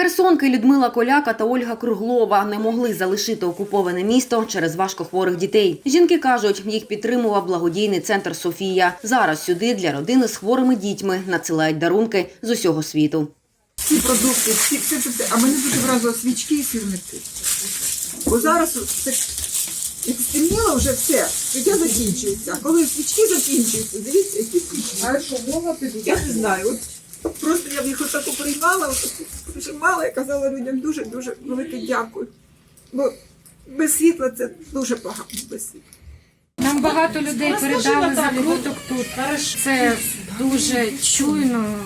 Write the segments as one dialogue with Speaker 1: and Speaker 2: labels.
Speaker 1: Херсонки Людмила Коляка та Ольга Круглова не могли залишити окуповане місто через важкохворих дітей. Жінки кажуть, їх підтримував благодійний центр Софія. Зараз сюди для родини з хворими дітьми надсилають дарунки з усього світу.
Speaker 2: всі продукти, всі, все, все, все. А мене дуже вразило свічки і сірники. Бо зараз це, як стемніло вже все, життя закінчується. А коли свічки закінчуються, дивіться, які свічки. А що мова? Я не знаю. От просто я б їх отаку приймала, прижимала і казала людям дуже-дуже велике дякую. Бо без світла це дуже погано без світла.
Speaker 3: Нам багато людей передали закруток тут. Це дуже чуйно.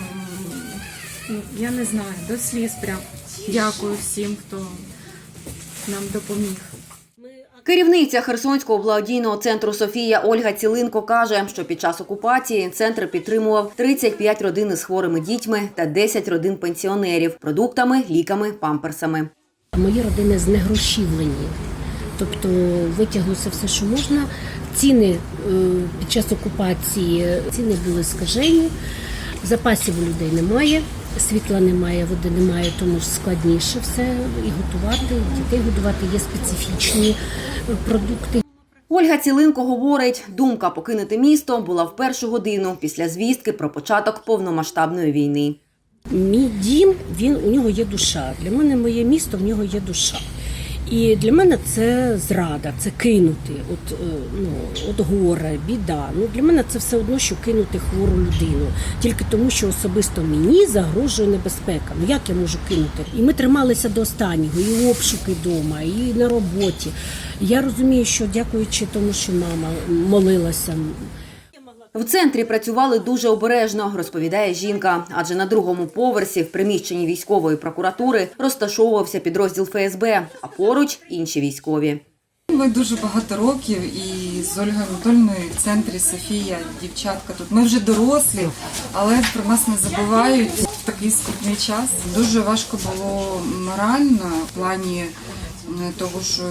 Speaker 3: Ну, Я не знаю, до сліз прям. Дякую всім, хто нам допоміг.
Speaker 1: Керівниця Херсонського благодійного центру Софія Ольга Цілинко каже, що під час окупації центр підтримував 35 родин із хворими дітьми та 10 родин пенсіонерів продуктами, ліками, памперсами.
Speaker 4: Мої родини знегрошівлені. Тобто витяглося все, що можна. Ціни е, під час окупації ціни були скажені, запасів у людей немає, світла немає, води немає, тому ж складніше все і готувати. Дітей годувати є специфічні е, продукти.
Speaker 1: Ольга Цілинко говорить, думка покинути місто була в першу годину після звістки про початок повномасштабної війни.
Speaker 4: Мій дім, він у нього є душа. Для мене моє місто, в нього є душа. І для мене це зрада, це кинути, от, е, ну, от горе, біда. Ну для мене це все одно, що кинути хвору людину, тільки тому, що особисто мені загрожує небезпека. Ну як я можу кинути? І ми трималися до останнього, і обшуки вдома, і на роботі. Я розумію, що дякуючи тому, що мама молилася.
Speaker 1: В центрі працювали дуже обережно, розповідає жінка. Адже на другому поверсі в приміщенні військової прокуратури розташовувався підрозділ ФСБ, а поруч інші військові.
Speaker 5: Ми дуже багато років і з Ольгою Анатольовною в центрі Софія, дівчатка тут. Ми вже дорослі, але про нас не забувають в такий скрутний час. Дуже важко було морально в плані е, того, що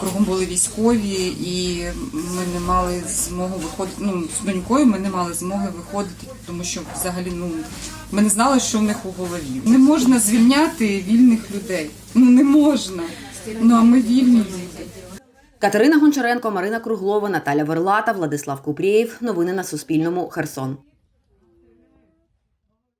Speaker 5: кругом були військові, і ми не мали змоги виходити. Ну з донькою ми не мали змоги виходити, тому що взагалі ну ми не знали, що в них у голові. Не можна звільняти вільних людей. Ну не можна. Ну а ми вільні люди.
Speaker 1: Катерина Гончаренко, Марина Круглова, Наталя Верлата, Владислав Купрієв. Новини на Суспільному. Херсон.